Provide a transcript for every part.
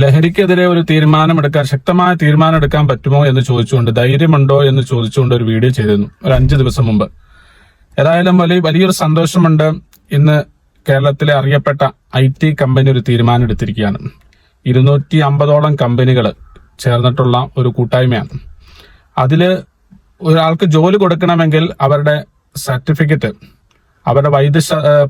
ലഹരിക്കെതിരെ ഒരു തീരുമാനമെടുക്കാൻ ശക്തമായ തീരുമാനം എടുക്കാൻ പറ്റുമോ എന്ന് ചോദിച്ചുകൊണ്ട് ധൈര്യമുണ്ടോ എന്ന് ചോദിച്ചുകൊണ്ട് ഒരു വീഡിയോ ചെയ്തിരുന്നു ഒരു അഞ്ച് ദിവസം മുമ്പ്. ഏതായാലും വലിയ വലിയൊരു സന്തോഷമുണ്ട്. ഇന്ന് കേരളത്തിലെ അറിയപ്പെട്ട ഐ ടി കമ്പനി ഒരു തീരുമാനം എടുത്തിരിക്കുകയാണ് ഇരുന്നൂറ്റി അമ്പതോളം കമ്പനികൾ ചേർന്നിട്ടുള്ള ഒരു കൂട്ടായ്മയാണ്. അതിൽ ഒരാൾക്ക് ജോലി കൊടുക്കണമെങ്കിൽ അവരുടെ സർട്ടിഫിക്കറ്റ് അവരുടെ വൈദ്യ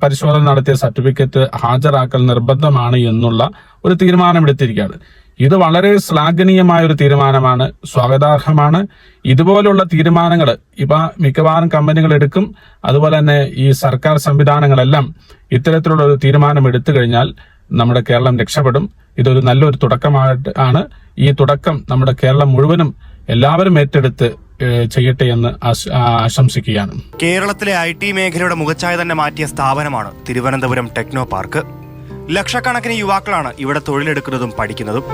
പരിശോധന നടത്തിയ സർട്ടിഫിക്കറ്റ് ഹാജരാക്കൽ നിർബന്ധമാണ് എന്നുള്ള ഒരു തീരുമാനമെടുത്തിരിക്കുകയാണ് ഇത് വളരെ ശ്ലാഘനീയമായ ഒരു തീരുമാനമാണ് സ്വാഗതാർഹമാണ്. ഇതുപോലുള്ള തീരുമാനങ്ങൾ ഇപ്പൊ മിക്കവാറും കമ്പനികൾ എടുക്കും. അതുപോലെ തന്നെ ഈ സർക്കാർ സംവിധാനങ്ങളെല്ലാം ഇത്തരത്തിലുള്ള ഒരു തീരുമാനം എടുത്തു കഴിഞ്ഞാൽ നമ്മുടെ കേരളം രക്ഷപ്പെടും. ഇതൊരു നല്ലൊരു തുടക്കമായിട്ട് ആണ്. ഈ തുടക്കം നമ്മുടെ കേരളം മുഴുവനും എല്ലാവരും ഏറ്റെടുത്ത് ചെയ്യട്ടെ എന്ന് ആശ- ആശംസിക്കുകയാണ്. കേരളത്തിലെ ഐ ടി മേഖലയുടെ മുഖച്ഛായ തന്നെ മാറ്റിയ സ്ഥാപനമാണ് തിരുവനന്തപുരം ടെക്നോ പാർക്ക്. ലക്ഷക്കണക്കിന് യുവാക്കളാണ് ഇവിടെ തൊഴിലെടുക്കുന്നതും പഠിക്കുന്നതും.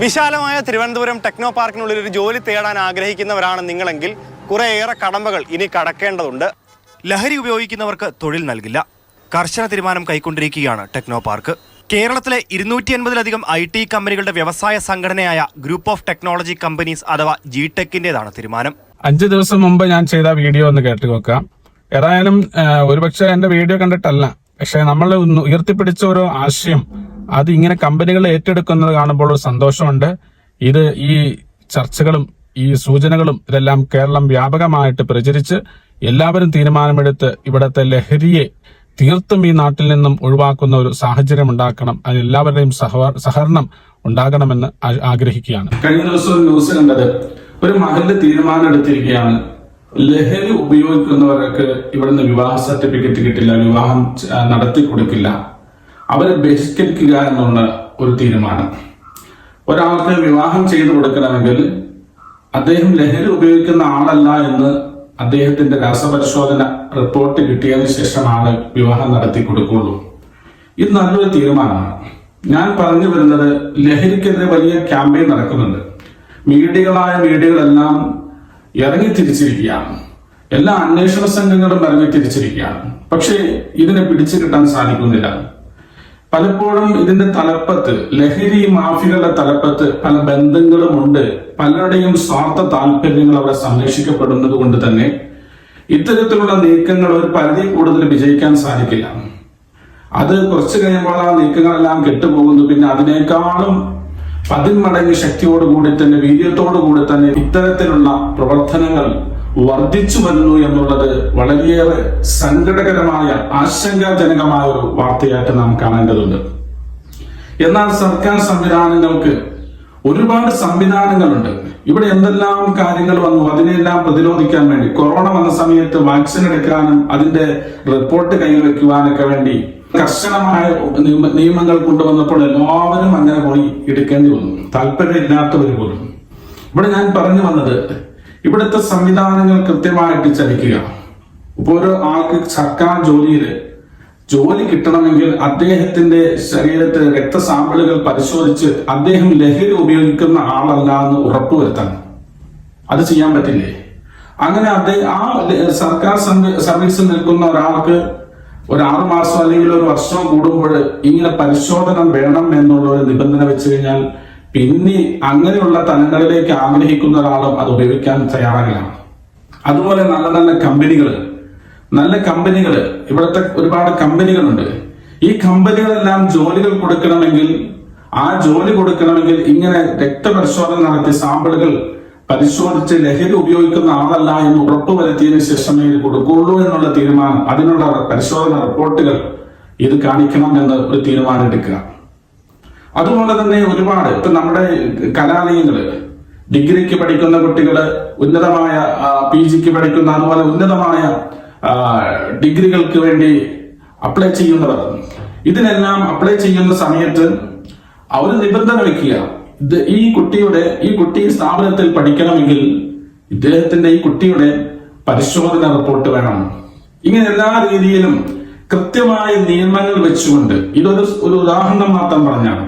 വിശാലമായ തിരുവനന്തപുരം ടെക്നോ പാർക്കിനുള്ളിൽ ഒരു ജോലി തേടാൻ ആഗ്രഹിക്കുന്നവരാണ് നിങ്ങളെങ്കിൽ കുറേയേറെ കടമ്പകൾ ഇനി കടക്കേണ്ടതുണ്ട്. ലഹരി ഉപയോഗിക്കുന്നവർക്ക് തൊഴിൽ നൽകില്ല. കർശന തീരുമാനം കൈക്കൊണ്ടിരിക്കുകയാണ് ടെക്നോ പാർക്ക്. കേരളത്തിലെ ഇരുന്നൂറ്റി അൻപതിലധികം ഐ ടി കമ്പനികളുടെ വ്യവസായ സംഘടനയായ ഗ്രൂപ്പ് ഓഫ് ടെക്നോളജി കമ്പനീസ് അഥവാ ജി ടെക്കിന്റേതാണ് തീരുമാനം. അഞ്ച് ദിവസം മുമ്പ് ഞാൻ ചെയ്ത വീഡിയോ ഒന്ന് കേട്ടു നോക്കാം ഏതായാലും ഒരുപക്ഷെ എന്റെ വീഡിയോ കണ്ടിട്ടല്ല. പക്ഷെ നമ്മൾ ഉയർത്തിപ്പിടിച്ച ഒരു ആശയം അത് ഇങ്ങനെ കമ്പനികൾ ഏറ്റെടുക്കുന്നത് കാണുമ്പോൾ ഒരു സന്തോഷമുണ്ട്. ഇത് ഈ ചർച്ചകളും ഈ സൂചനകളും ഇതെല്ലാം കേരളം വ്യാപകമായിട്ട് പ്രചരിച്ച് എല്ലാവരും തീരുമാനമെടുത്ത് ഇവിടുത്തെ ലഹരിയെ തീർത്തും ഈ നാട്ടിൽ നിന്നും ഒഴിവാക്കുന്ന ഒരു സാഹചര്യം ഉണ്ടാക്കണം. അതിന് എല്ലാവരുടെയും സഹ- സഹകരണം ഉണ്ടാകണമെന്ന് ആഗ്രഹിക്കുകയാണ്. കഴിഞ്ഞ ദിവസം ന്യൂസ് കണ്ടത് ഒരു മഹൽ തീരുമാനം എടുത്തിരിക്കുകയാണ്. ലഹരി ഉപയോഗിക്കുന്നവർക്ക് ഇവിടുന്ന് വിവാഹ സർട്ടിഫിക്കറ്റ് കിട്ടില്ല വിവാഹം നടത്തി കൊടുക്കില്ല. അവരെ ബഹിഷ്കരിക്കുക എന്നുള്ള ഒരു തീരുമാനം. ഒരാൾക്ക് വിവാഹം ചെയ്തു കൊടുക്കണമെങ്കിൽ അദ്ദേഹം ലഹരി ഉപയോഗിക്കുന്ന ആളല്ല എന്ന് അദ്ദേഹത്തിന്റെ രാസപരിശോധന റിപ്പോർട്ട് കിട്ടിയതിനു ശേഷമാണ് വിവാഹം നടത്തി കൊടുക്കുള്ളൂ. ഇത് നല്ലൊരു തീരുമാനമാണ്. ഞാൻ പറഞ്ഞു വരുന്നത് ലഹരിക്കെതിരെ വലിയ ക്യാമ്പയിൻ നടക്കുന്നുണ്ട്. മീഡിയകളായ മീഡിയകളെല്ലാം ഇറങ്ങി തിരിച്ചിരിക്കുകയാണ്. എല്ലാ അന്വേഷണ സംഘങ്ങളും ഇറങ്ങി തിരിച്ചിരിക്കുകയാണ്. പക്ഷേ ഇതിനെ പിടിച്ചു കിട്ടാൻ സാധിക്കുന്നില്ല. പലപ്പോഴും ഇതിന്റെ തലപ്പത്ത് ലഹരി മാഫികളുടെ തലപ്പത്ത് പല ബന്ധങ്ങളും ഉണ്ട്. പലരുടെയും സ്വാർത്ഥ താല്പര്യങ്ങൾ അവിടെ സംരക്ഷിക്കപ്പെടുന്നത് കൊണ്ട് തന്നെ ഇത്തരത്തിലുള്ള നീക്കങ്ങൾ ഒരു പരിധി കൂടുതൽ വിജയിക്കാൻ സാധിക്കില്ല. അത് കുറച്ചു കഴിയുമ്പോൾ ആ നീക്കങ്ങളെല്ലാം കെട്ടുപോകുന്നു. പിന്നെ അതിനേക്കാളും പതിന്മടങ്ങ് ശക്തിയോടുകൂടി തന്നെ വീര്യത്തോടു കൂടി തന്നെ ഇത്തരത്തിലുള്ള പ്രവർത്തനങ്ങൾ വർദ്ധിച്ചു വരുന്നു എന്നുള്ളത് വളരെയേറെ സങ്കടകരമായ ആശങ്കാജനകമായ ഒരു വാർത്തയായിട്ട് നാം കാണേണ്ടതുണ്ട്. എന്നാൽ സർക്കാർ സംവിധാനങ്ങൾക്ക് ഒരുപാട് സംവിധാനങ്ങളുണ്ട്. ഇവിടെ എന്തെല്ലാം കാര്യങ്ങൾ വന്നു അതിനെല്ലാം പ്രതിരോധിക്കാൻ വേണ്ടി കൊറോണ വന്ന സമയത്ത് വാക്സിൻ എടുക്കാനും അതിന്റെ റിപ്പോർട്ട് കൈവയ്ക്കുവാനൊക്കെ വേണ്ടി കർശനമായ നിയമങ്ങൾ കൊണ്ടുവന്നപ്പോൾ എല്ലാവരും അങ്ങനെ പോയി എടുക്കേണ്ടി വന്നു. താല്പര്യമില്ലാത്തവർ പോലും. ഇവിടെ ഞാൻ പറഞ്ഞു വന്നത് ഇവിടുത്തെ സംവിധാനങ്ങൾ കൃത്യമായിട്ട് ചലിക്കുക. ഇപ്പൊ ഒരു ആൾക്ക് സർക്കാർ ജോലിയിൽ ജോലി കിട്ടണമെങ്കിൽ അദ്ദേഹത്തിന്റെ ശരീരത്തിൽ രക്തസാമ്പിളുകൾ പരിശോധിച്ച് അദ്ദേഹം ലഹരി ഉപയോഗിക്കുന്ന ആളല്ല എന്ന് ഉറപ്പുവരുത്തണം. അത് ചെയ്യാൻ പറ്റില്ലേ? അങ്ങനെ അദ്ദേഹം ആ സർക്കാർ സർവീസിൽ നിൽക്കുന്ന ഒരാൾക്ക് ഒരു ആറു മാസം അല്ലെങ്കിൽ ഒരു വർഷം കൂടുമ്പോൾ ഇങ്ങനെ പരിശോധന വേണം എന്നുള്ള ഒരു നിബന്ധന വെച്ച് കഴിഞ്ഞാൽ പിന്നെ അങ്ങനെയുള്ള തലങ്ങളിലേക്ക് ആഗ്രഹിക്കുന്ന ഒരാളും അത് ഉപയോഗിക്കാൻ തയ്യാറാകില്ല. അതുപോലെ നല്ല നല്ല കമ്പനികൾ നല്ല കമ്പനികൾ ഇവിടുത്തെ ഒരുപാട് കമ്പനികളുണ്ട്. ഈ കമ്പനികളെല്ലാം ജോലികൾ കൊടുക്കണമെങ്കിൽ ആ ജോലി കൊടുക്കണമെങ്കിൽ ഇങ്ങനെ രക്തപരിശോധന നടത്തി സാമ്പിളുകൾ പരിശോധിച്ച് ലഹരി ഉപയോഗിക്കുന്ന ആളല്ല എന്ന് ഉറപ്പുവരുത്തിയതിനു ശേഷമേ ഇത് കൊടുക്കുള്ളൂ എന്നുള്ള തീരുമാനം. അതിനുള്ള പരിശോധന റിപ്പോർട്ടുകൾ ഇത് കാണിക്കണം എന്ന് ഒരു തീരുമാനം എടുക്കുക. അതുപോലെ തന്നെ ഒരുപാട് ഇപ്പൊ നമ്മുടെ കലാലയങ്ങൾ ഡിഗ്രിക്ക് പഠിക്കുന്ന കുട്ടികൾ ഉന്നതമായ പി ജിക്ക് പഠിക്കുന്ന അതുപോലെ ഉന്നതമായ ഡിഗ്രികൾക്ക് വേണ്ടി അപ്ലൈ ചെയ്യുന്നവർ. ഇതിനെല്ലാം അപ്ലൈ ചെയ്യുന്ന സമയത്ത് അവർ നിബന്ധന വെക്കുക ഇത് ഈ കുട്ടിയുടെ ഈ കുട്ടി സ്ഥാപനത്തിൽ പഠിക്കണമെങ്കിൽ ഇദ്ദേഹത്തിന്റെ ഈ കുട്ടിയുടെ പരിശോധന റിപ്പോർട്ട് വേണം. ഇങ്ങനെ എല്ലാ രീതിയിലും കൃത്യമായ നിയമങ്ങൾ വെച്ചുകൊണ്ട് ഇതൊരു ഒരു ഉദാഹരണം മാത്രം പറഞ്ഞാണ്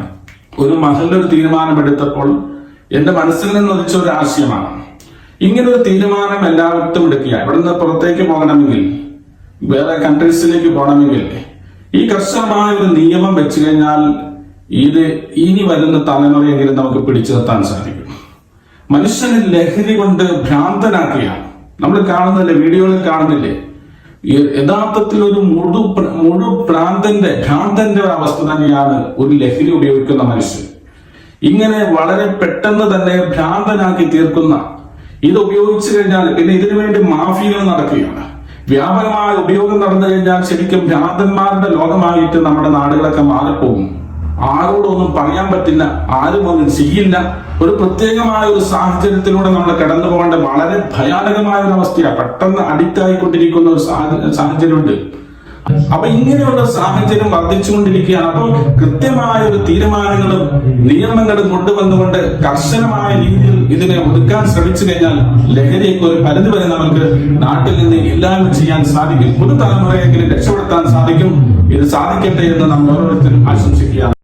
ഒരു മഹൽ ഒരു തീരുമാനമെടുത്തപ്പോൾ എന്റെ മനസ്സിൽ നിന്ന് ഒരു ആശയമാണ്. ഇങ്ങനെ ഒരു തീരുമാനം എല്ലാവർക്കും എടുക്കുക. ഇവിടെ നിന്ന് പുറത്തേക്ക് പോകണമെങ്കിൽ വേറെ കൺട്രീസിലേക്ക് പോകണമെങ്കിൽ ഈ കർശനമായ ഒരു നിയമം വെച്ച് കഴിഞ്ഞാൽ ഇത് ഇനി വരുന്ന തലമുറയെങ്കിലും നമുക്ക് പിടിച്ചു നിർത്താൻ സാധിക്കും. മനുഷ്യനെ ലഹരി കൊണ്ട് ഭ്രാന്തനാക്കുകയാണ്. നമ്മൾ കാണുന്നില്ലേ വീഡിയോയിൽ കാണുന്നില്ലേ? യഥാർത്ഥത്തിൽ ഒരു മുഴു മുഴു ഭ്രാന്തന്റെ ഭ്രാന്തന്റെ ഒരു അവസ്ഥ തന്നെയാണ് ഒരു ലഹരി ഉപയോഗിക്കുന്ന മനുഷ്യൻ. ഇങ്ങനെ വളരെ പെട്ടെന്ന് തന്നെ ഭ്രാന്തനാക്കി തീർക്കുന്ന ഇത് ഉപയോഗിച്ചു കഴിഞ്ഞാൽ പിന്നെ ഇതിനു വേണ്ടി മാഫിയകൾ നടക്കുകയാണ്. വ്യാപകമായ ഉപയോഗം നടന്നു കഴിഞ്ഞാൽ ശരിക്കും ഭ്രാന്തന്മാരുടെ ലോകമായിട്ട് നമ്മുടെ നാടുകളൊക്കെ മാറിപ്പോകും. ആരോടൊന്നും പറയാൻ പറ്റില്ല ആരും ഒന്നും ചെയ്യില്ല. ഒരു പ്രത്യേകമായ ഒരു സാഹചര്യത്തിലൂടെ നമ്മൾ കടന്നു പോകേണ്ട വളരെ ഭയാനകമായ ഒരു അവസ്ഥയാണ്. പെട്ടെന്ന് അഡിക്റ്റ് ആയിക്കൊണ്ടിരിക്കുന്ന ഒരു സാഹചര്യമുണ്ട്. അപ്പൊ ഇങ്ങനെയുള്ള സാഹചര്യം വർദ്ധിച്ചുകൊണ്ടിരിക്കുകയാണ്. അപ്പോൾ കൃത്യമായ ഒരു തീരുമാനങ്ങളും നിയമങ്ങളും കൊണ്ടുവന്നുകൊണ്ട് കർശനമായ രീതിയിൽ ഇതിനെ ഒതുക്കാൻ ശ്രമിച്ചു കഴിഞ്ഞാൽ ലഹരിയൊക്കെ ഒരു പരിധി വരെ നമുക്ക് നാട്ടിൽ നിന്ന് ഇല്ലായ്മ ചെയ്യാൻ സാധിക്കും. പുതുതലമുറയെങ്കിലും രക്ഷപ്പെടുത്താൻ സാധിക്കും. ഇത് സാധിക്കട്ടെ എന്ന് നമ്മൾ ഓരോരുത്തരും ആശംസിക്കുകയാണ്.